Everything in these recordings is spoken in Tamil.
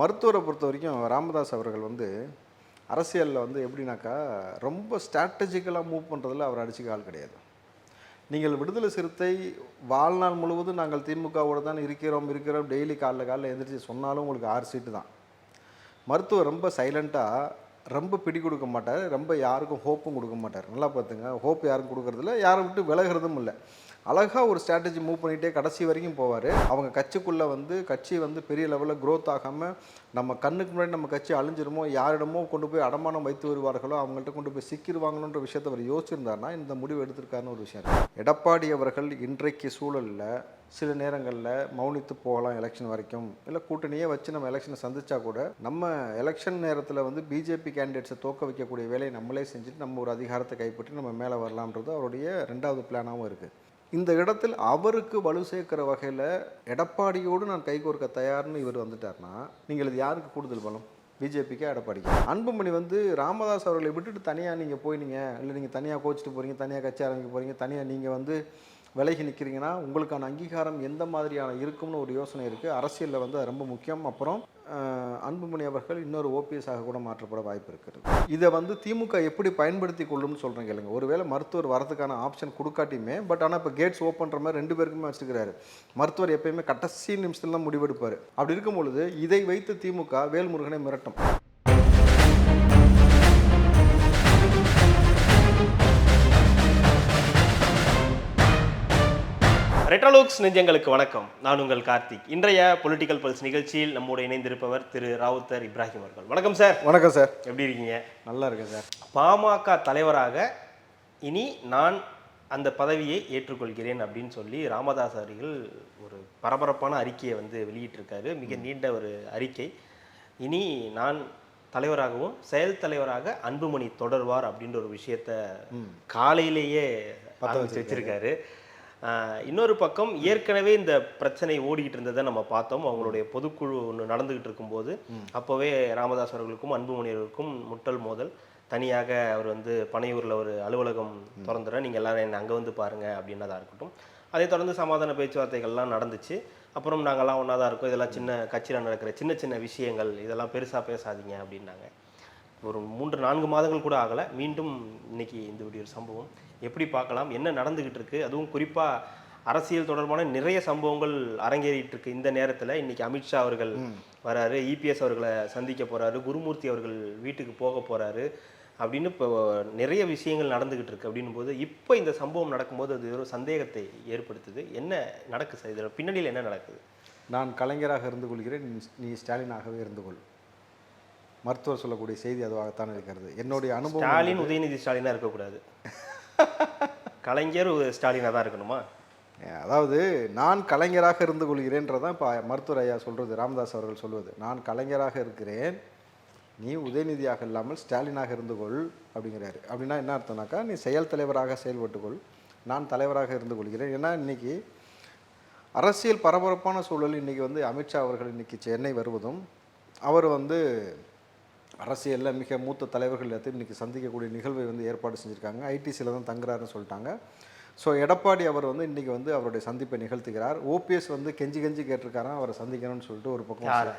மருத்துவரை பொறுத்த வரைக்கும் ராமதாஸ் அவர்கள் வந்து அரசியலில் வந்து எப்படின்னாக்கா ரொம்ப ஸ்ட்ராட்டஜிக்கலாக மூவ் பண்ணுறதுல அவர் அடிச்சுக்க ஆள் கிடையாது. நீங்கள் விடுதலை சிறுத்தை வாழ்நாள் முழுவதும் நாங்கள் திமுகவோட தான் இருக்கிறோம் இருக்கிறோம் டெய்லி காலைல காலைல எழுந்திரிச்சு சொன்னாலும் உங்களுக்கு ஆறு சீட்டு தான். மருத்துவர் ரொம்ப சைலண்ட்டாக ரொம்ப பிடி கொடுக்க மாட்டார் ரொம்ப யாருக்கும் ஹோப்பும் கொடுக்க மாட்டார். நல்லா பார்த்துங்க ஹோப் யாரும் கொடுக்கறதில்ல யாரை விட்டு விலகிறதும் இல்லை. அழகாக ஒரு ஸ்ட்ராட்டஜி மூவ் பண்ணிகிட்டே கடைசி வரைக்கும் போவார். அவங்க கட்சிக்குள்ளே வந்து கட்சி வந்து பெரிய லெவலில் க்ரோத் ஆகாமல் நம்ம கண்ணுக்கு முன்னாடி நம்ம கட்சி அழிஞ்சிருமோ யாரிடமோ கொண்டு போய் அடமானம் வைத்து வருவார்களோ அவங்கள்ட்ட கொண்டு போய் சிக்கிடுவாங்கன்ற விஷயத்தை அவர் யோசிச்சிருந்தாருன்னா இந்த முடிவு எடுத்திருக்காருன்னு ஒரு விஷயம் எடப்பாடி அவர்கள் இன்றைக்கு சூழலில் சில நேரங்களில் மௌனித்து போகலாம் எலெக்ஷன் வரைக்கும். இல்லை கூட்டணியே வச்சு நம்ம எலெக்ஷனை சந்திச்சா கூட நம்ம எலெக்ஷன் நேரத்தில் வந்து பிஜேபி கேண்டிடேட்ஸை தோக்க வைக்கக்கூடிய வேலையை நம்மளே செஞ்சுட்டு நம்ம ஒரு அதிகாரத்தை கைப்பற்றி நம்ம மேலே வரலாம்ன்றது அவருடைய ரெண்டாவது பிளானாகவும் இருக்குது இந்த இடத்தில் அவருக்கு வலு சேர்க்கிற வகையில் எடப்பாடியோடு நான் கைகோர்க்க தயார்னு இவர் வந்துட்டார்னா நீங்கள் இது யாருக்கு கூடுதல் பலம்? பிஜேபிக்கே எடப்பாடிக்கு அன்புமணி வந்து ராமதாஸ் அவர்களை விட்டுட்டு தனியாக நீங்கள் போயினீங்க. இல்லை நீங்கள் தனியாக கோச்சிட்டு போகிறீங்க தனியாக கட்சி ஆரம்பிக்க போகிறீங்க தனியாக நீங்கள் வந்து விலகி நிற்கிறீங்கன்னா உங்களுக்கான அங்கீகாரம் எந்த மாதிரியான இருக்கும்னு ஒரு யோசனை இருக்குது அரசியலில் வந்து அது ரொம்ப முக்கியம். அப்புறம் அன்புமணி அவர்கள் இன்னொரு ஓபிஎஸ் ஆக கூட மாற்றப்பட வாய்ப்பு இருக்கிறது இதை வந்து திமுக எப்படி பயன்படுத்தி கொள்ளும்னு சொல்கிறேன் கேளுங்க. ஒருவேளை மருத்துவர் வரதுக்கான ஆப்ஷன் கொடுக்காட்டியுமே பட் ஆனால் இப்போ கேட்ஸ் ஓப்பன்ற மாதிரி ரெண்டு பேருக்குமே வச்சுருக்கிறாரு மருத்துவர் எப்பயுமே கடைசி நிமிஷத்தில் தான் முடிவெடுப்பார். அப்படி இருக்கும் பொழுது இதை வைத்து திமுக வேல்முருகனை மிரட்டும். ரெட்ரோலோக்ஸ் நெஞ்சங்களுக்கு வணக்கம். நான் உங்கள் கார்த்திக். இன்றைய பொலிட்டிக்கல் பல்ஸ் நிகழ்ச்சியில் நம்மோடு இணைந்திருப்பவர் திரு ராவுத்தர் இப்ராஹிம் அவர்கள். வணக்கம் சார். வணக்கம் சார். எப்படி இருக்கீங்க? நல்லா இருக்கேன் சார். பாமக தலைவராக இனி நான் அந்த பதவியை ஏற்றுக்கொள்கிறேன் அப்படின்னு சொல்லி ராமதாஸ் அவர்கள் ஒரு பரபரப்பான அறிக்கையை வந்து வெளியிட்டிருக்காரு. மிக நீண்ட ஒரு அறிக்கை. இனி நான் தலைவராகவும் செயல் தலைவராக அன்புமணி தொடர்வார் அப்படின்ற ஒரு விஷயத்த காலையிலேயே ஆரம்பிச்சு வச்சிருக்காரு. ஆஹ் இன்னொரு பக்கம் ஏற்கனவே இந்த பிரச்சனை ஓடிக்கிட்டு இருந்ததை நம்ம பார்த்தோம். அவங்களுடைய பொதுக்குழு ஒன்று நடந்துகிட்டு இருக்கும்போது அப்போவே ராமதாஸ் அவர்களுக்கும் அன்புமணி அவர்களுக்கும் முட்டல் மோதல். தனியாக அவர் வந்து பனையூரில் ஒரு அலுவலகம் திறந்துடுறேன் நீங்கள் எல்லாரும் என்னை அங்கே வந்து பாருங்க அப்படின்னதா இருக்கட்டும். அதை தொடர்ந்து சமாதான பேச்சுவார்த்தைகள்லாம் நடந்துச்சு. அப்புறம் நாங்கள்லாம் ஒன்றா தான் இருக்கோம். இதெல்லாம் சின்ன கட்சியில் நடக்கிற சின்ன சின்ன விஷயங்கள் இதெல்லாம் பெருசாக பேசாதீங்க அப்படின்னாங்க. ஒரு மூன்று நான்கு மாதங்கள் கூட ஆகலை. மீண்டும் இன்னைக்கு இந்த ஒரு சம்பவம். எப்படி பார்க்கலாம்? என்ன நடந்துகிட்டு இருக்கு அதுவும் குறிப்பாக அரசியல் தொடர்பான நிறைய சம்பவங்கள் அரங்கேறிட்டு இருக்கு இந்த நேரத்தில். இன்னைக்கு அமித்ஷா அவர்கள் வராரு இபிஎஸ் அவர்களை சந்திக்க போறாரு குருமூர்த்தி அவர்கள் வீட்டுக்கு போக போறாரு அப்படின்னு இப்போ நிறைய விஷயங்கள் நடந்துகிட்டு இருக்கு அப்படின்னும் போது இப்போ இந்த சம்பவம் நடக்கும்போது அது ஒரு சந்தேகத்தை ஏற்படுத்துது. என்ன நடக்குது சார்? இதில் பின்னணியில் என்ன நடக்குது? நான் கலைஞராக இருந்து கொள்கிறேன். நீ- ஸ்டாலினாகவே இருந்து கொள். மருத்துவர் சொல்லக்கூடிய செய்தி அதுவாகத்தான் இருக்கிறது. என்னுடைய அனுபவம் ஸ்டாலின் உதயநிதி ஸ்டாலினா இருக்கக்கூடாது. கலைஞர் ஸ்டாலினாக தான் இருக்கணுமா? அதாவது நான் கலைஞராக இருந்து கொள்கிறேன்றதான் இப்போ மருத்துவர் ஐயா சொல்கிறது ராமதாஸ் அவர்கள் சொல்வது. நான் கலைஞராக இருக்கிறேன் நீ உதயநிதியாக இல்லாமல் ஸ்டாலினாக இருந்து கொள் அப்படிங்கிறாரு. அப்படின்னா என்ன அர்த்தம்னாக்கா நீ செயல் தலைவராக செயல்பட்டுக்கொள் நான் தலைவராக இருந்து கொள்கிறேன். ஏன்னா இன்னைக்கு அரசியல் பரபரப்பான சூழல் இன்றைக்கி வந்து அமித்ஷா அவர்கள் இன்னைக்கு சென்னை வருவதும் அவர் வந்து அரசியலில் மிக மூத்த தலைவர்கள் எல்லாத்தையும் இன்றைக்கி சந்திக்கக்கூடிய நிகழ்வை வந்து ஏற்பாடு செஞ்சுருக்காங்க. ஐடிசியில் தான் தங்குறாருன்னு சொல்லிட்டாங்க. ஸோ எடப்பாடி அவர் வந்து இன்றைக்கி வந்து அவருடைய சந்திப்பை நிகழ்த்துகிறார். ஓபிஎஸ் வந்து கெஞ்சி கெஞ்சி கேட்டிருக்காராம். அவரை சந்திக்கணும்னு சொல்லிட்டு ஒரு பக்கம் யாரு?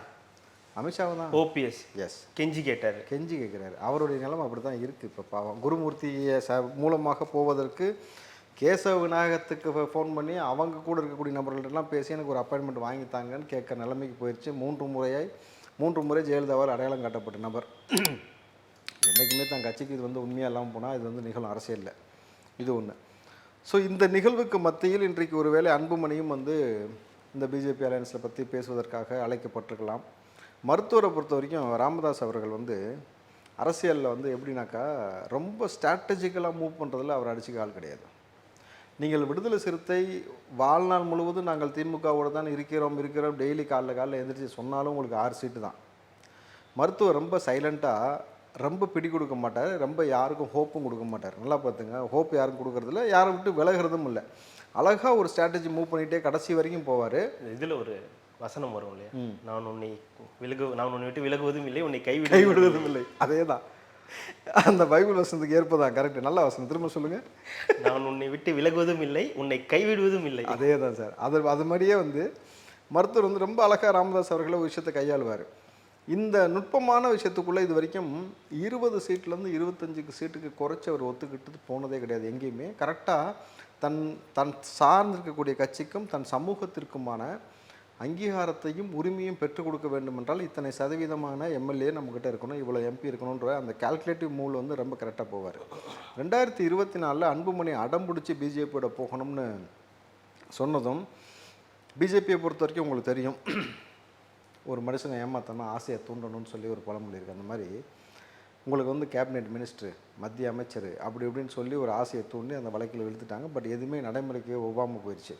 அமித்ஷாவை தான். OPS S. கெஞ்சி கேட்டாரு. கெஞ்சி கேட்குறாரு. அவருடைய நிலைமை அப்படி தான் இருக்குது இப்போ பாவம். குருமூர்த்தியை ச மூலமாக போவதற்கு கேசவ விநாயகத்துக்கு ஃபோன் பண்ணி அவங்க கூட இருக்கக்கூடிய நபர்கள்ட்டெல்லாம் பேசி எனக்கு ஒரு அப்பாயின்மெண்ட் வாங்கித்தாங்கன்னு கேட்குற நிலைமைக்கு போயிடுச்சு மூன்று முறையாய் மூன்று முறை ஜெயலலிதாவால் அடையாளம் காட்டப்பட்ட நபர். என்றைக்குமே தன் கட்சிக்கு இது வந்து உண்மையாக இல்லாமல் போனால் இது வந்து நிகழும் அரசியலில். இது ஒன்று ஸோ இந்த நிகழ்வுக்கு மத்தியில் இன்றைக்கு ஒருவேளை அன்புமணியும் வந்து இந்த பிஜேபி அலையன்ஸை பற்றி பேசுவதற்காக அழைக்கப்பட்டிருக்கலாம். மருத்துவரை பொறுத்த வரைக்கும் ராமதாஸ் அவர்கள் வந்து அரசியலில் வந்து எப்படின்னாக்கா ரொம்ப ஸ்ட்ராட்டஜிக்கலாக மூவ் பண்ணுறதுல அவர் அடிச்சுக்க ஆள் கிடையாது. நீங்கள் விடுதலை சிறுத்தை வாழ்நாள் முழுவதும் நாங்கள் திமுகவோட தான் இருக்கிறோம் இருக்கிறோம். டெய்லி காலைல காலைல எந்திரிச்சு சொன்னாலும் உங்களுக்கு ஆறு சீட்டு தான். மருத்துவர் ரொம்ப சைலண்ட்டாக ரொம்ப பிடி கொடுக்க மாட்டார். ரொம்ப யாருக்கும் ஹோப்பும் கொடுக்க மாட்டார். நல்லா பார்த்துங்க. ஹோப் யாருக்கும் கொடுக்கறதில்ல. யாரை விட்டு விலகிறதும் இல்லை. அழகாக ஒரு ஸ்ட்ராட்டஜி மூவ் பண்ணிகிட்டே கடைசி வரைக்கும் போவார். இதுல ஒரு வசனம் வரும் இல்லையா? நான் உன்னை விலகு நான் உன்னை விட்டு விலகுவதும் இல்லை உன்னை கைவிட கைவிடுவதும் இல்லை. அதே தான் அந்த பைபிள் வசனத்துக்கு ஏற்பதான் கரெக்ட் நல்ல வசனம். திரும்ப சொல்லுங்கள் நான் உன்னை விட்டு விலகுவதும் இல்லை உன்னை கைவிடுவதும் இல்லை. அதே தான் சார். அது அது மாதிரியே வந்து மருத்துவர் வந்து ரொம்ப அழகாக ராமதாஸ் அவர்களே ஒரு விஷயத்தை கையாளுவார். இந்த நுட்பமான விஷயத்துக்குள்ளே இது வரைக்கும் இருபது சீட்லேருந்து இருபத்தஞ்சுக்கு சீட்டுக்கு குறைச்சி அவர் ஒத்துக்கிட்டு போனதே கிடையாது எங்கேயுமே. கரெக்டாக தன் தன் சார்ந்திருக்கக்கூடிய கட்சிக்கும் தன் சமூகத்திற்குமான அங்கீகாரத்தையும் உரிமையும் பெற்றுக் கொடுக்க வேண்டும் என்றால் இத்தனை சதவீதமான எம்எல்ஏ நம்மக்கிட்ட இருக்கணும். இவ்வளோ எம்பி இருக்கணுன்ற அந்த கால்குலேட்டிவ் மூல் வந்து ரொம்ப கரெக்டாக போவார். ரெண்டாயிரத்தி இருபத்தி நாலில் அன்புமணி அடம் பிடிச்சி பிஜேபியோட போகணும்னு சொன்னதும் பிஜேபியை பொறுத்த வரைக்கும் உங்களுக்கு தெரியும். ஒரு மனுஷனை ஏமாத்தணும் ஆசையை தூண்டணும்னு சொல்லி ஒரு பழமொழி இருக்குது அந்த மாதிரி உங்களுக்கு வந்து கேபினெட் மினிஸ்டர் மத்திய அமைச்சர் அப்படி இப்படின்னு சொல்லி ஒரு ஆசையை தூண்டி அந்த வழக்கில் இழுத்துட்டாங்க. பட் எதுவுமே நடைமுறைக்கு ஒவ்வாமல் போயிடுச்சு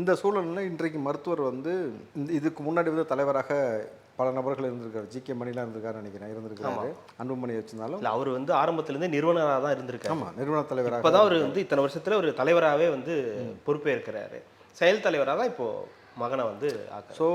இந்த சூழலில் இன்றைக்கு மருத்துவர் வந்து இந்த இதுக்கு முன்னாடி வந்து தலைவராக பல நபர்கள் இருந்திருக்காரு. ஜி கே மணிலாம் இருந்திருக்காரு நினைக்கிறேன். இருந்திருக்காரு அன்புமணி வச்சிருந்தாலும். இல்ல அவர் வந்து ஆரம்பத்திலேருந்து நிறுவனராக தான் இருந்திருக்காரு. ஆமாம் நிறுவன தலைவராக இப்பதான் அவர் வந்து இத்தனை வருஷத்துல ஒரு தலைவராகவே வந்து பொறுப்பேற்கிறாரு. செயல் தலைவராக தான் இப்போ மகனை வந்து ஸோ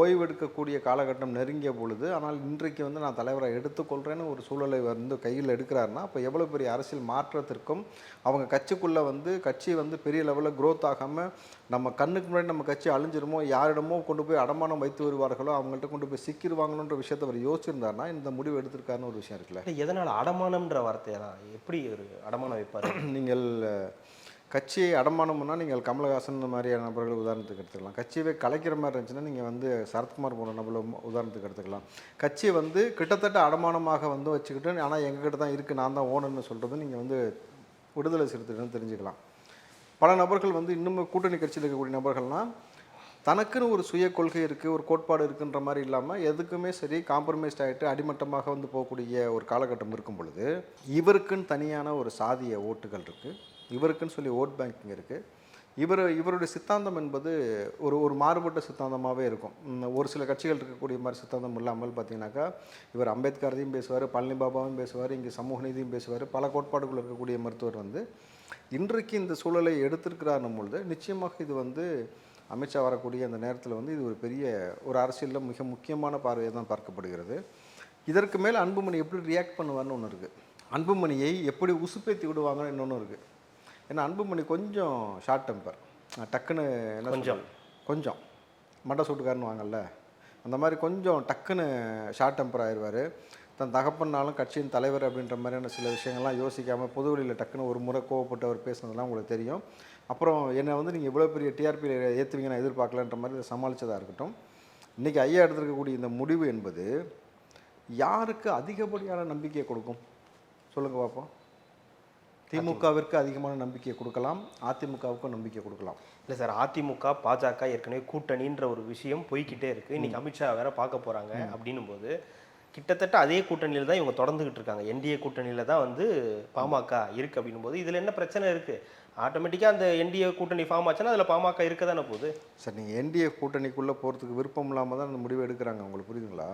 ஓய்வெடுக்கக்கூடிய காலகட்டம் நெருங்கிய பொழுது ஆனால் இன்றைக்கு வந்து நான் தலைவரை எடுத்துக்கொள்கிறேன்னு ஒரு சூழலை வந்து கையில் எடுக்கிறாருன்னா அப்போ எவ்வளோ பெரிய அரசியல் மாற்றத்திற்கும் அவங்க கட்சிக்குள்ளே வந்து கட்சி வந்து பெரிய லெவலில் growth ஆகாமல் நம்ம கண்ணுக்கு முன்னாடி நம்ம கட்சி அழிஞ்சிருமோ யாரிடமோ கொண்டு போய் அடமானம் வைத்து வருவார்களோ அவங்கள்ட்ட கொண்டு போய் சிக்கிடுவாங்களோன்ற விஷயத்தை அவர் யோசிச்சிருந்தாருன்னா இந்த முடிவு எடுத்திருக்காருன்னு ஒரு விஷயம் இருக்குல்ல. எதனால அடமானம்ன்ற வார்த்தையெல்லாம் எப்படி ஒரு அடமானம் வைப்பாரு? நீங்கள் கட்சியை அடமானம்னா நீங்கள் கமலஹாசன் மாதிரியான நபர்கள் உதாரணத்துக்கு எடுத்துக்கலாம். கட்சியவே கலைக்கிற மாதிரி இருந்துச்சுன்னா நீங்கள் வந்து சரத்குமார் போன்ற நபர்களை உதாரணத்துக்கு எடுத்துக்கலாம். கட்சியை வந்து கிட்டத்தட்ட அடமானமாக வந்து வச்சுக்கிட்டு ஆனால் எங்ககிட்ட தான் இருக்குது நான் தான் ஓனர்னு சொல்கிறது நீங்கள் வந்து விடுதலை சிறுத்தைன்னு தெரிஞ்சுக்கலாம். பல நபர்கள் வந்து இன்னும் கூட்டணி கட்சியில் இருக்கக்கூடிய நபர்கள்லாம் தனக்குன்னு ஒரு சுய கொள்கை இருக்குது ஒரு கோட்பாடு இருக்குன்ற மாதிரி இல்லாமல் எதுக்குமே சரி காம்ப்ரமைஸ்ட் ஆகிட்டு அடிமட்டமாக வந்து போகக்கூடிய ஒரு காலகட்டம் இருக்கும் பொழுது இவருக்குன்னு தனியான ஒரு சாதிய ஓட்டுகள் இருக்குது இவருக்குன்னு சொல்லி ஓட் பேங்கிங் இருக்குது இவர் இவருடைய சித்தாந்தம் என்பது ஒரு ஒரு மாறுபட்ட சித்தாந்தமாகவே இருக்கும். ஒரு சில கட்சிகள் இருக்கக்கூடிய மாதிரி சித்தாந்தம் இல்லாமல் பார்த்தீங்கன்னாக்கா இவர் அம்பேத்கரையும் பேசுவார் பழனி பாபாவும் பேசுவார் இங்கே சமூக நீதியும் பேசுவார் பல கோட்பாடுகள் இருக்கக்கூடிய மருத்துவர் வந்து இன்றைக்கு இந்த சூழலை எடுத்திருக்கிறார் பொழுது நிச்சயமாக இது வந்து அமித்ஷா வரக்கூடிய அந்த நேரத்தில் வந்து இது ஒரு பெரிய ஒரு அரசியலில் மிக முக்கியமான பார்வையை தான் பார்க்கப்படுகிறது. இதற்கு மேலே அன்புமணி எப்படி ரியாக்ட் பண்ணுவார்னு ஒன்று இருக்குது அன்புமணியை எப்படி உசுப்பேற்றி விடுவாங்கன்னு இன்னொன்று இருக்குது ஏன்னா அன்புமணி கொஞ்சம் ஷார்ட் டெம்பர் டக்குன்னு என்ன கொஞ்சம். கொஞ்சம். மண்டை சூட்டுக்காரன்னு வாங்கல்ல. அந்த மாதிரி கொஞ்சம் டக்குன்னு ஷார்ட் டெம்பர் ஆயிடுவார் தன் தகப்பன்னாலும் கட்சியின் தலைவர் அப்படின்ற மாதிரியான சில விஷயங்கள்லாம் யோசிக்காமல் பொதுவெளியில் டக்குன்னு ஒரு முறை கோவப்பட்டு அவர் பேசுனதெல்லாம் உங்களுக்கு தெரியும். அப்புறம் என்னை வந்து நீங்கள் இவ்வளோ பெரிய டிஆர்பி ஏற்றுவீங்க நான் எதிர்பார்க்கலன்ற மாதிரி இதை சமாளித்ததாக இருக்கட்டும். இன்றைக்கி ஐயா எடுத்திருக்கக்கூடிய இந்த முடிவு என்பது யாருக்கு அதிகப்படியான நம்பிக்கையை கொடுக்கும்? சொல்லுங்கள் பார்ப்போம் திமுகவிற்கு அதிகமான நம்பிக்கையை கொடுக்கலாம் அதிமுகவுக்கும் நம்பிக்கை கொடுக்கலாம். இல்லை சார் அதிமுக பாஜக ஏற்கனவே கூட்டணின்ற ஒரு விஷயம் போய்க்கிட்டே இருக்கு. இன்னைக்கு அமித்ஷா வேற பார்க்க போறாங்க அப்படின்னும் போது கிட்டத்தட்ட அதே கூட்டணியில் தான் இவங்க தொடர்ந்துகிட்டு இருக்காங்க. என்டிஏ கூட்டணியில தான் வந்து பாமக இருக்கு அப்படின்னும் போது இதுல என்ன பிரச்சனை இருக்கு? ஆட்டோமேட்டிக்கா அந்த என்டிஏ கூட்டணி ஃபார்ம் ஆச்சுன்னா அதுல பாமக இருக்க தானே போகுது? சார் நீங்கள் என்டிஏ கூட்டணிக்குள்ளே போகிறதுக்கு விருப்பம் இல்லாமல் தான் அந்த முடிவு எடுக்கிறாங்க. உங்களுக்கு புரியுதுங்களா?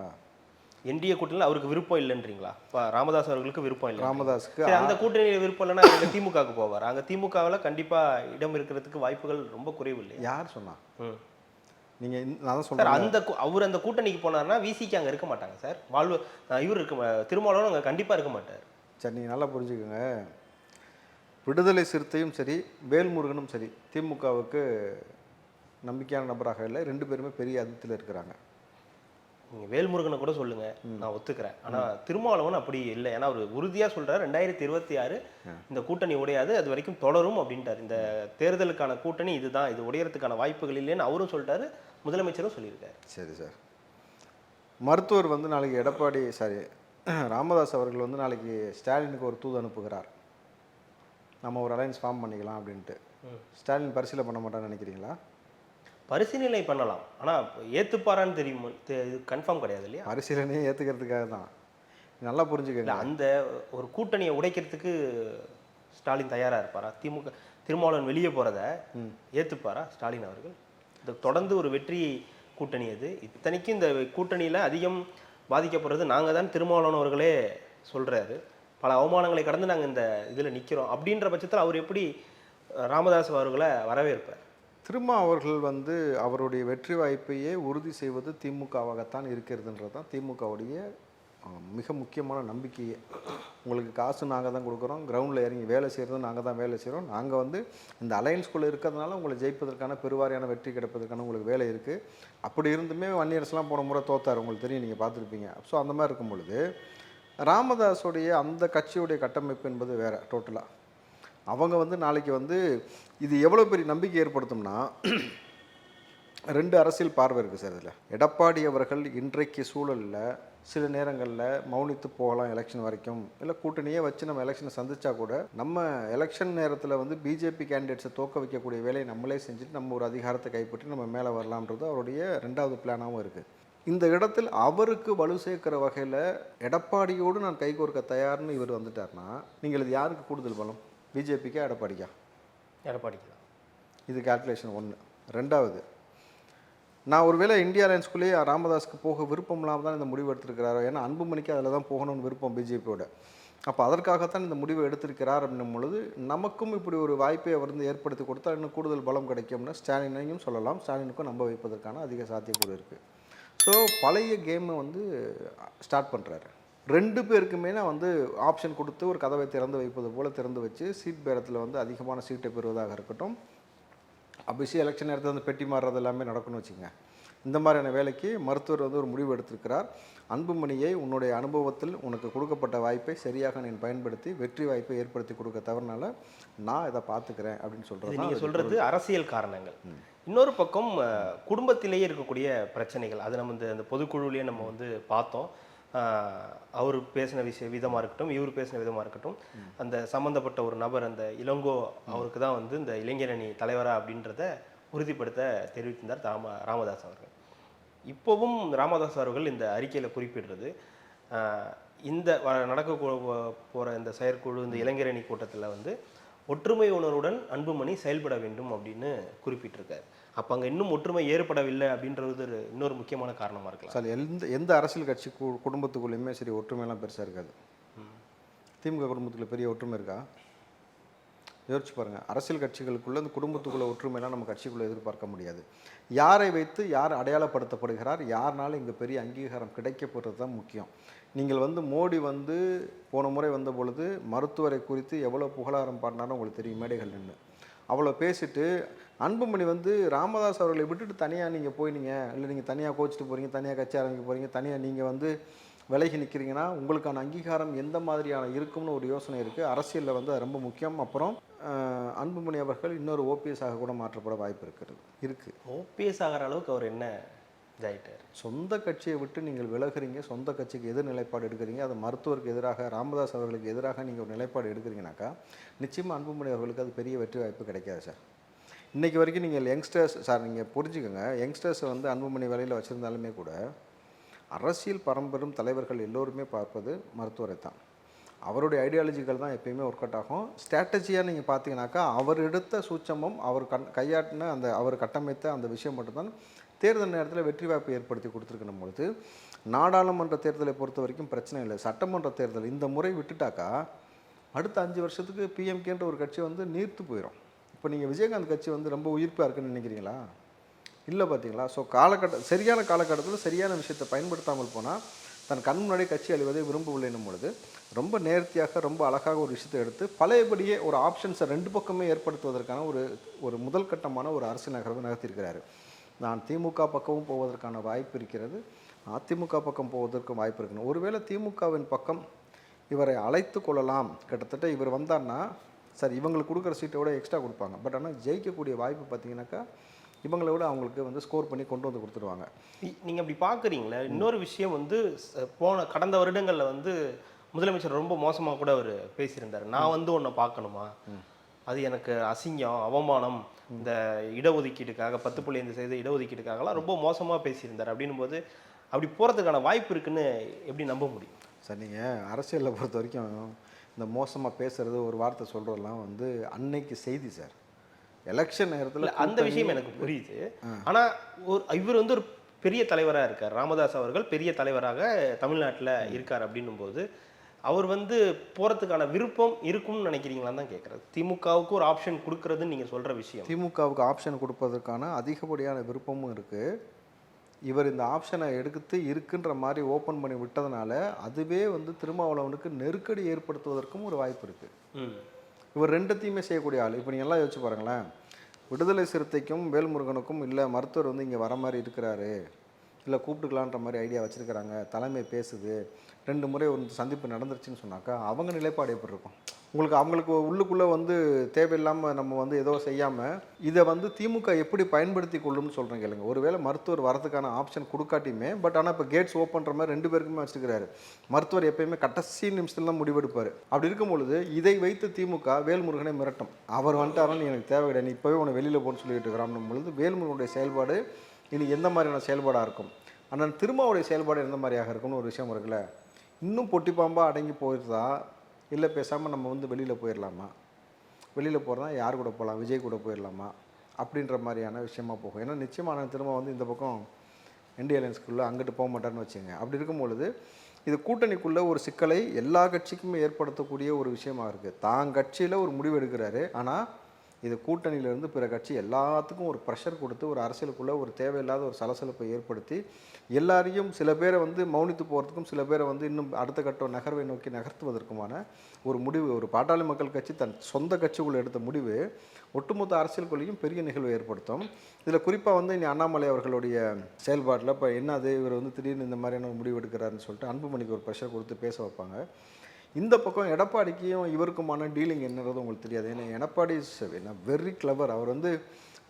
என்டிஏ கூட்டணியில் அவருக்கு விருப்பம் இல்லைன்றீங்களா? இப்போ ராமதாஸ் அவர்களுக்கு விருப்பம் இல்லை ராமதாஸுக்கு அந்த கூட்டணியில் விருப்பம் இல்லைன்னா அங்க திமுகவுக்கு போவார்? அங்க திமுகவில் கண்டிப்பா இடம் இருக்கிறதுக்கு வாய்ப்புகள் ரொம்ப குறைவு இல்லையா? யார் சொன்னா? ம். நீங்கள் நான் தான் சொல்கிறேன் அந்த அவர் அந்த கூட்டணிக்கு போனார்னா விசிக்கு அங்க இருக்க மாட்டாங்க சார். வாழ்வு இவர் இருக்க திருமாவளவன் அங்க கண்டிப்பா இருக்க மாட்டார். சரி நீங்கள் நல்லா புரிஞ்சுக்கோங்க. விடுதலை சிறுத்தையும் சரி வேல்முருகனும் சரி திமுகவுக்கு நம்பிக்கையான நபராக இல்லை ரெண்டு பேருமே பெரிய அதித்தில் இருக்கிறாங்க. நீங்க வேல்முருகனை கூட சொல்லுங்க. நான் ஒத்துக்கிறேன். ஆனா திருமாவளவன் அப்படி இல்லை. ஏன்னா அவர் உறுதியா சொல்றாரு ரெண்டாயிரத்தி இருபத்தி ஆறு இந்த கூட்டணி உடையாது அது வரைக்கும் தொடரும் அப்படின்ட்டார். இந்த தேர்தலுக்கான கூட்டணி இதுதான் இது உடையறதுக்கான வாய்ப்புகள் இல்லைன்னு அவரும் சொல்லிட்டாரு முதலமைச்சரும் சொல்லியிருக்காரு. சரி சார். மருத்துவர் வந்து நாளைக்கு எடப்பாடி சாரி ராமதாஸ் அவர்கள் வந்து நாளைக்கு ஸ்டாலினுக்கு ஒரு தூது அனுப்புகிறார். நம்ம ஒரு அலைன்ஸ் ஃபார்ம் பண்ணிக்கலாம் அப்படின்ட்டு. ஸ்டாலின் பரிசீலனை பண்ண மாட்டான்னு நினைக்கிறீங்களா? பரிசீலனை பண்ணலாம். ஆனா ஏத்துப்பாரான்னு தெரியும் இது கன்ஃபார்ம் கிடையாது இல்லையா? பரிசீலனையை ஏற்றுக்கிறதுக்காக தான். நல்லா இல்ல புரிஞ்சுக்கங்க அந்த ஒரு கூட்டணியை உடைக்கிறதுக்கு ஸ்டாலின் தயாரா இருப்பாரா? திமுக திருமாவளவன் வெளியே போறத ஏத்துப்பாரா ஸ்டாலின் அவர்கள்? இந்த தொடர்ந்து ஒரு வெற்றி கூட்டணி அது இத்தனைக்கும் இந்த கூட்டணியில அதிகம் பாதிக்கப்படுறது நாங்க தான் திருமாவளவன் அவர்களே சொல்றாரு. பல அவமானங்களை கடந்து நாங்க இந்த இதுல நிக்கிறோம். அப்படின்ற பட்சத்தில் அவர் எப்படி ராமதாஸ் அவர்களை வரவேற்பார்? திரும்ப அவர்கள் வந்து அவருடைய வெற்றி வாய்ப்பையே உறுதி செய்வது திமுகவாகத்தான் இருக்கிறதுன்றது தான் திமுகவுடைய மிக முக்கியமான நம்பிக்கையே. உங்களுக்கு காசு நாங்கள் தான் கொடுக்குறோம் கிரவுண்டில் இறங்கி வேலை செய்கிறது நாங்கள் தான் வேலை செய்கிறோம் நாங்கள் வந்து இந்த அலையன்ஸ்குள்ளே இருக்கிறதுனால உங்களை ஜெயிப்பதற்கான பெருவாரியான வெற்றி கிடைப்பதற்கான உங்களுக்கு வேலை இருக்குது அப்படி இருந்துமே ஒன் இயர்ஸ்லாம் போன முறை தோத்தார் உங்களுக்கு தெரியும் நீங்கள் பார்த்துருப்பீங்க. ஸோ அந்த மாதிரி இருக்கும் பொழுது ராமதாஸுடைய அந்த கட்சியுடைய கட்டமைப்பு என்பது வேறு டோட்டலாக அவங்க வந்து நாளைக்கு வந்து இது எவ்வளோ பெரிய நம்பிக்கை ஏற்படுத்தும்னா ரெண்டு அரசியல் பார்வை இருக்குது சார் இதில். எடப்பாடி அவர்கள் இன்றைக்கு சூழலில் சில நேரங்களில் மௌனித்து போகலாம் எலெக்ஷன் வரைக்கும். இல்லை கூட்டணியே வச்சு நம்ம எலெக்ஷனை சந்தித்தா கூட நம்ம எலெக்ஷன் நேரத்தில் வந்து பிஜேபி கேண்டிடேட்ஸை தோக்க வைக்கக்கூடிய வேலையை நம்மளே செஞ்சுட்டு நம்ம ஒரு அதிகாரத்தை கைப்பற்றி நம்ம மேலே வரலான்றது அவருடைய ரெண்டாவது பிளானாகவும் இருக்குது இந்த இடத்தில் அவருக்கு வலு சேர்க்கிற வகையில் எடப்பாடியோடு நான் கைகோர்க்க தயார்னு இவர் வந்துட்டார்னா நீங்கள் இது யாருக்கு கூடுதல் பலம்? பிஜேபிக்கா எடப்பாடிக்கா எடப்பாடிக்கு தான் இது கால்குலேஷன் ஒன்று ரெண்டாவது நான் ஒருவேளை இந்தியா அலையன்ஸ்குள்ளேயே ராமதாஸ்க்கு போக விருப்பம் இல்லாமல் தான் இந்த முடிவு எடுத்திருக்கிறாரோ? ஏன்னா அன்புமணிக்கு அதில் தான் போகணும்னு விருப்பம் பிஜேபியோட அப்போ அதற்காகத்தான் இந்த முடிவை எடுத்திருக்கிறார் அப்படின்னும் பொழுது நமக்கும் இப்படி ஒரு வாய்ப்பை அவர் வந்து ஏற்படுத்தி கொடுத்தா இன்னும் கூடுதல் பலம் கிடைக்கும்னு ஸ்டாலினையும் சொல்லலாம். ஸ்டாலினுக்கும் நம்ப வைப்பதற்கான அதிக சாத்தியக்கூறு இருக்குது ஸோ பழைய கேமை வந்து ஸ்டார்ட் பண்ணுறாரு ரெண்டு பேருக்குமே நான் வந்து ஆப்ஷன் கொடுத்து ஒரு கதவை திறந்து வைப்பது போல் திறந்து வச்சு சீட் பேரத்தில் வந்து அதிகமான சீட்டை பெறுவதாக இருக்கட்டும். அபிஷி எலெக்ஷன் நேரத்தில் வந்து பெட்டி மாறுறது எல்லாமே நடக்கும்னு வச்சுக்கோங்க. இந்த மாதிரியான வேலைக்கு மருத்துவர் வந்து ஒரு முடிவு எடுத்திருக்கிறார். அன்புமணியை உன்னுடைய அனுபவத்தில் உனக்கு கொடுக்கப்பட்ட வாய்ப்பை சரியாக நீ பயன்படுத்தி வெற்றி வாய்ப்பை ஏற்படுத்தி கொடுக்க தவறுனால நான் இதை பார்த்துக்கிறேன் அப்படின்னு சொல்கிறது நீங்க சொல்றது அரசியல் காரணங்கள். இன்னொரு பக்கம் குடும்பத்திலேயே இருக்கக்கூடிய பிரச்சனைகள் அது நம்ம இந்த அந்த பொதுக்குழுவிலேயே நம்ம வந்து பார்த்தோம். அவர் பேசின விஷய விதமாக இருக்கட்டும் இவர் பேசின விதமாக இருக்கட்டும் அந்த சம்மந்தப்பட்ட ஒரு நபர் அந்த இளங்கோ அவருக்கு தான் வந்து இந்த இளைஞரணி தலைவரா அப்படின்றத உறுதிப்படுத்த தெரிவித்திருந்தார் ராம ராமதாஸ் அவர்கள். இப்போவும் ராமதாஸ் அவர்கள் இந்த அறிக்கையில் குறிப்பிடுறது இந்த வ- நடக்க போகிற இந்த செயற்குழு இந்த இளைஞரணி கூட்டத்தில் வந்து ஒற்றுமை உணர்வுடன் அன்புமணி செயல்பட வேண்டும் அப்படின்னு குறிப்பிட்டிருக்காரு. அப்போ அங்கே இன்னும் ஒற்றுமை ஏற்படவில்லை அப்படின்றது ஒரு இன்னொரு முக்கியமான காரணமாக இருக்கலாம். சார் எந்த எந்த அரசியல் கட்சி குடும்பத்துக்குள்ளேயுமே சரி ஒற்றுமையெல்லாம் பெருசாக இருக்காது. திமுக குடும்பத்துக்குள்ள பெரிய ஒற்றுமை இருக்கா? யோசிச்சு பாருங்கள் அரசியல் கட்சிகளுக்குள்ள இந்த குடும்பத்துக்குள்ள ஒற்றுமையெல்லாம் நம்ம கட்சிக்குள்ளே எதிர்பார்க்க முடியாது. யாரை வைத்து யார் அடையாளப்படுத்தப்படுகிறார் யாருனால இங்கே பெரிய அங்கீகாரம் கிடைக்கப்படுறது தான் முக்கியம். நீங்கள் வந்து மோடி வந்து போன முறை வந்த பொழுது மருத்துவரை குறித்து எவ்வளோ புகழாரம் பாடினாலும் உங்களுக்கு தெரியும் மேடைகள் நின்று அவ்வளோ பேசிட்டு அன்புமணி வந்து ராமதாஸ் அவர்களை விட்டுட்டு தனியாக நீங்கள் போயினீங்க. இல்லை நீங்கள் தனியாக கோச்சிட்டு போகிறீங்க தனியாக கட்சி ஆரம்பிக்க போகிறீங்க தனியாக நீங்கள் வந்து விலகி நிற்கிறீங்கன்னா உங்களுக்கான அங்கீகாரம் எந்த மாதிரியான இருக்கும்னு ஒரு யோசனை இருக்குது அரசியலில் வந்து அது ரொம்ப முக்கியம். அப்புறம் அன்புமணி அவர்கள் இன்னொரு ஓபிஎஸ் ஆக கூட மாற்றப்பட வாய்ப்பு இருக்கிறது இருக்குது ஓபிஎஸ் ஆகிற அளவுக்கு அவர் என்ன இதாயிட்டார் சொந்த கட்சியை விட்டு நீங்கள் விலகுறீங்க சொந்த கட்சிக்கு எதிர் நிலைப்பாடு எடுக்கிறீங்க அது மருத்துவருக்கு எதிராக ராமதாஸ் அவர்களுக்கு எதிராக நீங்கள் ஒரு நிலைப்பாடு எடுக்கிறீங்கனாக்கா நிச்சயமாக அன்புமணி அவர்களுக்கு அது பெரிய வெற்றி வாய்ப்பு கிடைக்காது சார். இன்றைக்கி வரைக்கும் நீங்கள் யங்ஸ்டர்ஸ் சார் நீங்கள் புரிஞ்சுக்கோங்க யங்ஸ்டர்ஸை வந்து அன்புமணி வேலையில் வச்சுருந்தாலுமே கூட அரசியல் பரம்பெரும் தலைவர்கள் எல்லோருமே பார்ப்பது மருத்துவரை தான். அவருடைய ஐடியாலஜிகள் தான் எப்பயுமே ஒர்க் அவுட் ஆகும். ஸ்ட்ராட்டஜியாக நீங்கள் பார்த்தீங்கன்னாக்கா அவர் எடுத்த சூட்சமம் அவர் கண் கையாட்டின அந்த அவர் கட்டமைத்த அந்த விஷயம் மட்டும்தான் தேர்தல் நேரத்தில் வெற்றி வாய்ப்பை ஏற்படுத்தி கொடுத்துருக்கணும் பொழுது நாடாளுமன்ற தேர்தலை பொறுத்த வரைக்கும் பிரச்சனை இல்லை. சட்டமன்ற தேர்தல் இந்த முறை விட்டுட்டாக்கா அடுத்த அஞ்சு வருஷத்துக்கு பிஎம்கேன்ற ஒரு கட்சி வந்து நீர்த்து போயிடும் இப்போ நீங்கள் விஜயகாந்த் கட்சி வந்து ரொம்ப உயிர்ப்பாக இருக்குன்னு நினைக்கிறீங்களா? இல்லை பார்த்தீங்களா ஸோ காலகட்ட சரியான காலகட்டத்தில் சரியான விஷயத்தை பயன்படுத்தாமல் போனால் தன் கண் முன்னாடி கட்சி அழிவதை விரும்பவில்லைன்னும் பொழுது ரொம்ப நேர்த்தியாக ரொம்ப அழகாக ஒரு விஷயத்தை எடுத்து பழையபடியே ஒரு ஆப்ஷன்ஸை ரெண்டு பக்கமே ஏற்படுத்துவதற்கான ஒரு ஒரு முதல் கட்டமான ஒரு அரசியல் நகர்வை நகர்த்தியிருக்கிறாரு. நான் திமுக பக்கமும் போவதற்கான வாய்ப்பு இருக்கிறது. அதிமுக பக்கம் போவதற்கும் வாய்ப்பு இருக்கணும் ஒருவேளை திமுகவின் பக்கம் இவரை அழைத்து கொள்ளலாம். கிட்டத்தட்ட இவர் வந்தார்னா சார் இவங்களுக்கு கொடுக்குற சீட்டை விட எக்ஸ்ட்ரா கொடுப்பாங்க. பட் ஆனால் ஜெயிக்கக்கூடிய வாய்ப்பு பார்த்தீங்கன்னாக்கா இவங்களை விட அவங்களுக்கு வந்து ஸ்கோர் பண்ணி கொண்டு வந்து கொடுத்துருவாங்க. இ- நீங்க அப்படி பாக்குறீங்களா இன்னொரு விஷயம் வந்து போன கடந்த வருடங்கள்ல வந்து முதலமைச்சர் ரொம்ப மோசமா கூட அவர் பேசியிருந்தாரு. நான் வந்து உன்னை பார்க்கணுமா? அது எனக்கு அசிங்கம் அவமானம். இந்த இடஒதுக்கீட்டுக்காக பத்து புள்ளி ஐந்து செய்த இடஒதுக்கீட்டுக்காகலாம் ரொம்ப மோசமா பேசியிருந்தார். அப்படின்னும் போது அப்படி போறதுக்கான வாய்ப்பு இருக்குன்னு எப்படி நம்ப முடியும்? சார் நீங்கள் அரசியலில் பொறுத்த வரைக்கும் இந்த மோசமாக பேசுறது ஒரு வார்த்தை சொல்கிறதெல்லாம் வந்து அன்னைக்கு செய்தி சார். எலெக்ஷன் நேரத்தில் அந்த விஷயம் எனக்கு புரியுது. ஆனா ஒரு இவர் வந்து ஒரு பெரிய தலைவரா இருக்கார். ராமதாஸ் அவர்கள் பெரிய தலைவராக தமிழ்நாட்டுல இருக்கார் அப்படின்னும் போது அவர் வந்து போறதுக்கான விருப்பம் இருக்கும்னு நினைக்கிறீங்களான்னு தான் கேட்குறது திமுகவுக்கு ஒரு ஆப்ஷன் கொடுக்கறதுன்னு நீங்க சொல்ற விஷயம். திமுகவுக்கு ஆப்ஷன் கொடுப்பதற்கான அதிகப்படியான விருப்பமும் இருக்குது இவர் இந்த ஆப்ஷனை எடுத்து இருக்குன்ற மாதிரி ஓப்பன் பண்ணி விட்டதுனால அதுவே வந்து திருமாவளவனுக்கு நெருக்கடி ஏற்படுத்துவதற்கும் ஒரு வாய்ப்பு இருக்குது ம். இவர் ரெண்டுத்தையுமே செய்யக்கூடிய ஆள். இப்போ நீங்கள் எல்லாம் யோசிச்சு பாருங்களேன். விடுதலை சிறுத்தைக்கும் வேல்முருகனுக்கும் இல்லை மருத்துவர் வந்து இங்கே வர மாதிரி இருக்கிறாரு. இல்லை கூப்பிட்டுக்கலான்ற மாதிரி ஐடியா வச்சுருக்கிறாங்க. தலைமை பேசுது. ரெண்டு முறை ஒரு சந்திப்பு நடந்துருச்சுன்னு சொன்னாக்கா அவங்க நிலைப்பாடு எப்படி இருக்கும்? உங்களுக்கு அவங்களுக்கு உள்ளுக்குள்ளே வந்து தேவையில்லாமல் நம்ம வந்து ஏதோ செய்யாமல் இதை வந்து திமுக எப்படி பயன்படுத்தி கொள்ளும்னு சொல்கிறேன் கேளுங்க. ஒருவேளை மருத்துவர் வரதுக்கான ஆப்ஷன் கொடுக்காட்டியுமே பட் ஆனால் இப்போ கேட்ஸ் ஓப்பன்ற மாதிரி ரெண்டு பேருக்குமே வச்சுருக்கிறாரு மருத்துவர் எப்பயுமே கடைசி நிமிஷத்தில் தான் முடிவெடுப்பார். அப்படி இருக்கும் பொழுது இதை வைத்து திமுக வேல்முருகனை மிரட்டும். அவர் வந்துட்டாரோ நீ எனக்கு தேவை கிடையாது நீ இப்போவே உன்னை வெளியில் போகணும்னு சொல்லிட்டு இருக்கிறான் பொழுது வேல்முருகனுடைய செயல்பாடு இனி எந்த மாதிரியான செயல்பாடாக இருக்கும்? ஆனால் திருமாவுடைய செயல்பாடு எந்த மாதிரியாக இருக்கும்னு ஒரு விஷயம் இருக்குல்ல? இன்னும் பொட்டி பாம்பாக அடங்கி போயிருந்தா இல்லை பேசாமல் நம்ம வந்து வெளியில் போயிடலாமா வெளியில் போகிறதா யார் கூட போகலாம் விஜய் கூட போயிடலாமா அப்படின்ற மாதிரியான விஷயமா போகும். ஏன்னா நிச்சயமாக திரும்ப வந்து இந்த பக்கம் இந்திய அலையன்ஸ்குள்ளே அங்கிட்டு போக மாட்டேன்னு வச்சுங்க அப்படி இருக்கும் பொழுது இது கூட்டணிக்குள்ளே ஒரு சிக்கலை எல்லா கட்சிக்குமே ஏற்படுத்தக்கூடிய ஒரு விஷயமா இருக்குது தான் கட்சியில் ஒரு முடிவு எடுக்கிறாரு. ஆனால் இது கூட்டணியிலிருந்து பிற கட்சி எல்லாத்துக்கும் ஒரு ப்ரெஷர் கொடுத்து ஒரு அரசியலுக்குள்ளே ஒரு தேவையில்லாத ஒரு சலசலப்பை ஏற்படுத்தி எல்லாரையும் சில பேரை வந்து மௌனித்து போகிறதுக்கும் சில பேரை வந்து இன்னும் அடுத்த கட்ட நகர்வை நோக்கி நகர்த்துவதற்குமான ஒரு முடிவு ஒரு பாட்டாளி மக்கள் கட்சி தன் சொந்த கட்சிக்குள்ளே எடுத்த முடிவு ஒட்டுமொத்த அரசியலுக்குள்ளேயும் பெரிய நிகழ்வை ஏற்படுத்தும். இதில் குறிப்பாக வந்து இனி அண்ணாமலை அவர்களுடைய செயல்பாட்டில் இப்போ என்னது இவர் வந்து திடீர்னு இந்த மாதிரியான ஒரு முடிவு எடுக்கிறாருன்னு சொல்லிட்டு அன்புமணிக்கு ஒரு ப்ரெஷர் கொடுத்து பேச வைப்பாங்க. இந்த பக்கம் எடப்பாடிக்கும் இவருக்குமான டீலிங் என்னன்றது உங்களுக்கு தெரியாது. ஏன்னா எடப்பாடி வெரி கிளவர் அவர் வந்து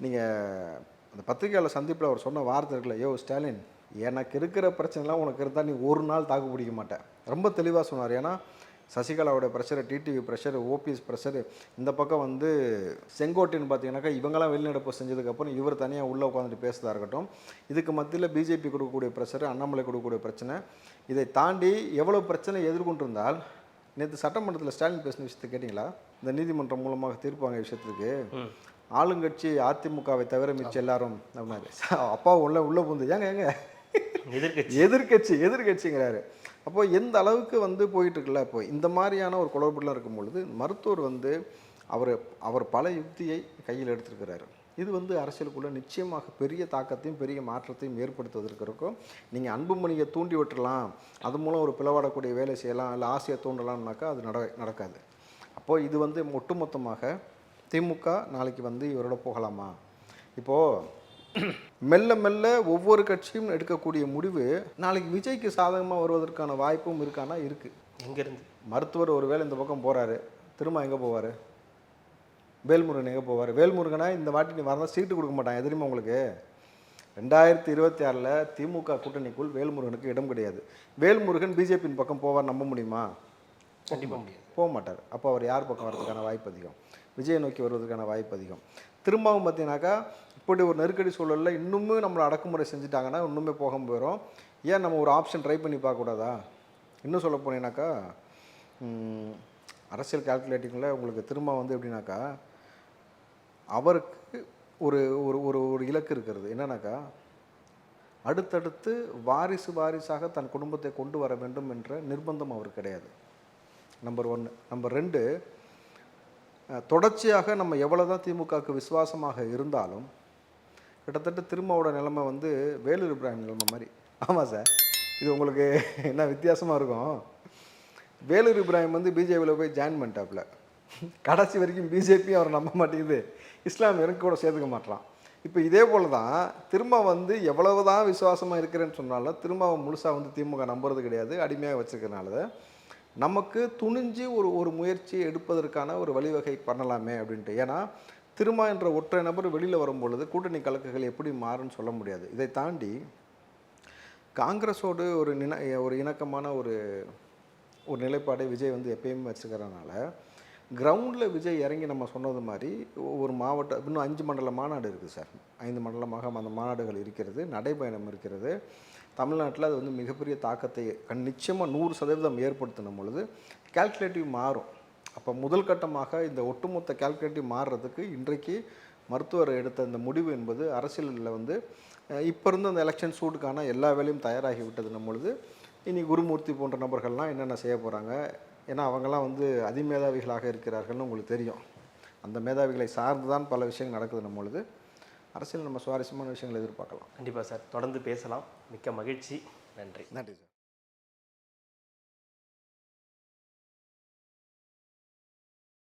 நீங்கள் அந்த பத்திரிகையாளர் சந்திப்பில் அவர் சொன்ன வார்த்தை இருக்குல்ல யோ ஸ்டாலின் எனக்கு இருக்கிற பிரச்சனைலாம் உனக்கு இருந்தால் நீ ஒரு நாள் தாக்கு பிடிக்க மாட்டேன். ரொம்ப தெளிவாக சொன்னார். ஏன்னா சசிகலாவோட pressure TTV pressure OPS pressure இந்த பக்கம் வந்து செங்கோட்டைன்னு பார்த்தீங்கன்னாக்கா இவங்கெல்லாம் வெளிநடப்பு செஞ்சதுக்கப்புறம் இவர் தனியாக உள்ளே உட்காந்துட்டு பேசுறதா இருக்கட்டும். இதுக்கு மத்தியில் பிஜேபி கொடுக்கக்கூடிய ப்ரெஷரு அண்ணாமலை கொடுக்கக்கூடிய பிரச்சனை. இதை தாண்டி எவ்வளோ பிரச்சனை எதிர்கொண்டிருந்தால் நேற்று சட்டமன்றத்தில் ஸ்டாலின் பேசின விஷயத்தை கேட்டிங்களா? இந்த நீதிமன்றம் மூலமாக தீர்ப்பு வாங்கிய விஷயத்துக்கு ஆளுங்கட்சி அதிமுகவை தவிர மிச்சம் எல்லாரும் அப்படின்னாரு. அப்பா உள்ள உள்ள புந்து ஏங்க ஏங்க? எதிர்க்கட்சி. எதிர்க்கட்சி எதிர்க்கட்சிங்கிறாரு. அப்போ எந்த அளவுக்கு வந்து போயிட்டு இருக்குல்ல இப்போ இந்த மாதிரியான ஒரு குழப்பலாம் இருக்கும் பொழுது மருத்துவர் வந்து அவர் அவர் பல யுக்தியை கையில் எடுத்திருக்கிறாரு. இது வந்து அரசியலுக்குள்ள நிச்சயமாக பெரிய தாக்கத்தையும் பெரிய மாற்றத்தையும் ஏற்படுத்துவதற்கு இருக்கும். நீங்கள் அன்புமணியை தூண்டி விட்டுறலாம். அது மூலம் ஒரு பிளவாடக்கூடிய வேலை செய்யலாம். இல்லை ஆசையை தூண்டலாம்னாக்கா அது நட நடக்காது. அப்போது இது வந்து ஒட்டுமொத்தமாக திமுக நாளைக்கு வந்து இவரோட போகலாமா? இப்போது மெல்ல மெல்ல ஒவ்வொரு கட்சியும் எடுக்கக்கூடிய முடிவு நாளைக்கு விஜய்க்கு சாதகமாக வருவதற்கான வாய்ப்பும் இருக்கானா? இருக்குது எங்கேருந்து? மருத்துவர் ஒருவேளை இந்த பக்கம் போகிறாரு திரும்ப எங்கே போவார்? வேல்முருகன் எங்கே போவார்? வேல்முருகனா இந்த வாட்டி நீ வரதான் சீட்டு கொடுக்க மாட்டாங்க தெரியுமா உங்களுக்கு? ரெண்டாயிரத்தி இருபத்தி ஆறில் திமுக கூட்டணிக்குள் வேல்முருகனுக்கு இடம் கிடையாது. வேல்முருகன் பிஜேபியின் பக்கம் போவார் நம்ப முடியுமா? போக மாட்டார். அப்போ அவர் யார் பக்கம் வர்றதுக்கான வாய்ப்பு அதிகம்? விஜயை நோக்கி வருவதற்கான வாய்ப்பு அதிகம். திரும்பவும் பார்த்தீங்கன்னாக்கா இப்படி ஒரு நெருக்கடி சூழலில் இன்னுமே நம்மளை அடக்குமுறை செஞ்சுட்டாங்கன்னா இன்னுமே போக போயிடும் ஏன் நம்ம ஒரு ஆப்ஷன் ட்ரை பண்ணி பார்க்கக்கூடாதா? இன்னும் சொல்ல போனீங்கன்னாக்கா அரசியல் கால்குலேட்டிங்கில் உங்களுக்கு திரும்ப வந்து எப்படின்னாக்கா அவருக்கு ஒரு ஒரு ஒரு ஒரு இலக்கு இருக்கிறது. என்னன்னாக்கா அடுத்தடுத்து வாரிசு வாரிசாக தன் குடும்பத்தை கொண்டு வர வேண்டும் என்ற நிர்பந்தம் அவர் கிடையாது. நம்பர் ஒன்று நம்பர் ரெண்டு தொடர்ச்சியாக நம்ம எவ்வளோ தான் திமுகவுக்கு விசுவாசமாக இருந்தாலும் கிட்டத்தட்ட திரும்பவோட நிலைமை வந்து வேலூர் இப்ராஹிம் நிலைமை மாதிரி. ஆமாம் சார். இது உங்களுக்கு என்ன வித்தியாசமாக இருக்கும்? வேலூர் இப்ராஹிம் வந்து பிஜேபியில் போய் ஜாயின் பண்ணிட்டாப்புல. கடைசி வரைக்கும் பிஜேபி அவர் நம்ப மாட்டேங்குது. இஸ்லாமியருக்கு கூட சேர்த்துக்க மாட்டான் இப்போ இதே போல தான் திரும்ப வந்து எவ்வளவு தான் விசுவாசமாக இருக்கிறேன்னு சொன்னாலும் திரும்ப அவன் முழுசாக வந்து திமுக நம்புறது கிடையாது அடிமையாக வச்சுருக்கனால நமக்கு துணிஞ்சு ஒரு ஒரு முயற்சி எடுப்பதற்கான ஒரு வழிவகை பண்ணலாமே அப்படின்ட்டு. ஏன்னா திருமா என்ற ஒற்றை நபர் வெளியில் வரும்பொழுது கூட்டணி கலக்குகள் எப்படி மாறும்னு சொல்ல முடியாது. இதை தாண்டி காங்கிரஸோடு ஒரு நின ஒரு இணக்கமான ஒரு ஒரு நிலைப்பாடை விஜய் வந்து எப்பயுமே வச்சுக்கிறனால கிரவுண்டில் விஜய் இறங்கி நம்ம சொன்னது மாதிரி ஒரு மாவட்ட இன்னும் அஞ்சு மண்டல மாநாடு இருக்குது சார். ஐந்து மண்டலமாக அந்த மாநாடுகள் இருக்கிறது நடைபயணம் இருக்கிறது. தமிழ்நாட்டில் அது வந்து மிகப்பெரிய தாக்கத்தை கண் நிச்சயமாக நூறு சதவீதம் ஏற்படுத்தின பொழுது கால்குலேட்டிவ் மாறும். அப்போ முதல் கட்டமாக இந்த ஒட்டுமொத்த கால்குலேட்டிவ் மாறுறதுக்கு இன்றைக்கு மருத்துவர் எடுத்த இந்த முடிவு என்பது அரசியலில் வந்து இப்போ இருந்த அந்த எலெக்ஷன் சூட்டுக்கான எல்லா வேலையும் தயாராகி விட்டதுன்னும் பொழுது இனி குருமூர்த்தி போன்ற நபர்கள்லாம் என்னென்ன செய்ய போகிறாங்க ஏன்னா அவங்கெல்லாம் வந்து அதிமேதாவிகளாக இருக்கிறார்கள்னு உங்களுக்கு தெரியும். அந்த மேதாவிகளை சார்ந்து தான் பல விஷயங்கள் நடக்குதுன்னும் பொழுது. அரசியல் நம்ம சுவாரஸ்யமான விஷயங்களை எதிர்பார்க்கலாம். கண்டிப்பாக சார். தொடர்ந்து பேசலாம். மிக்க மகிழ்ச்சி. நன்றி. நன்றி சார்.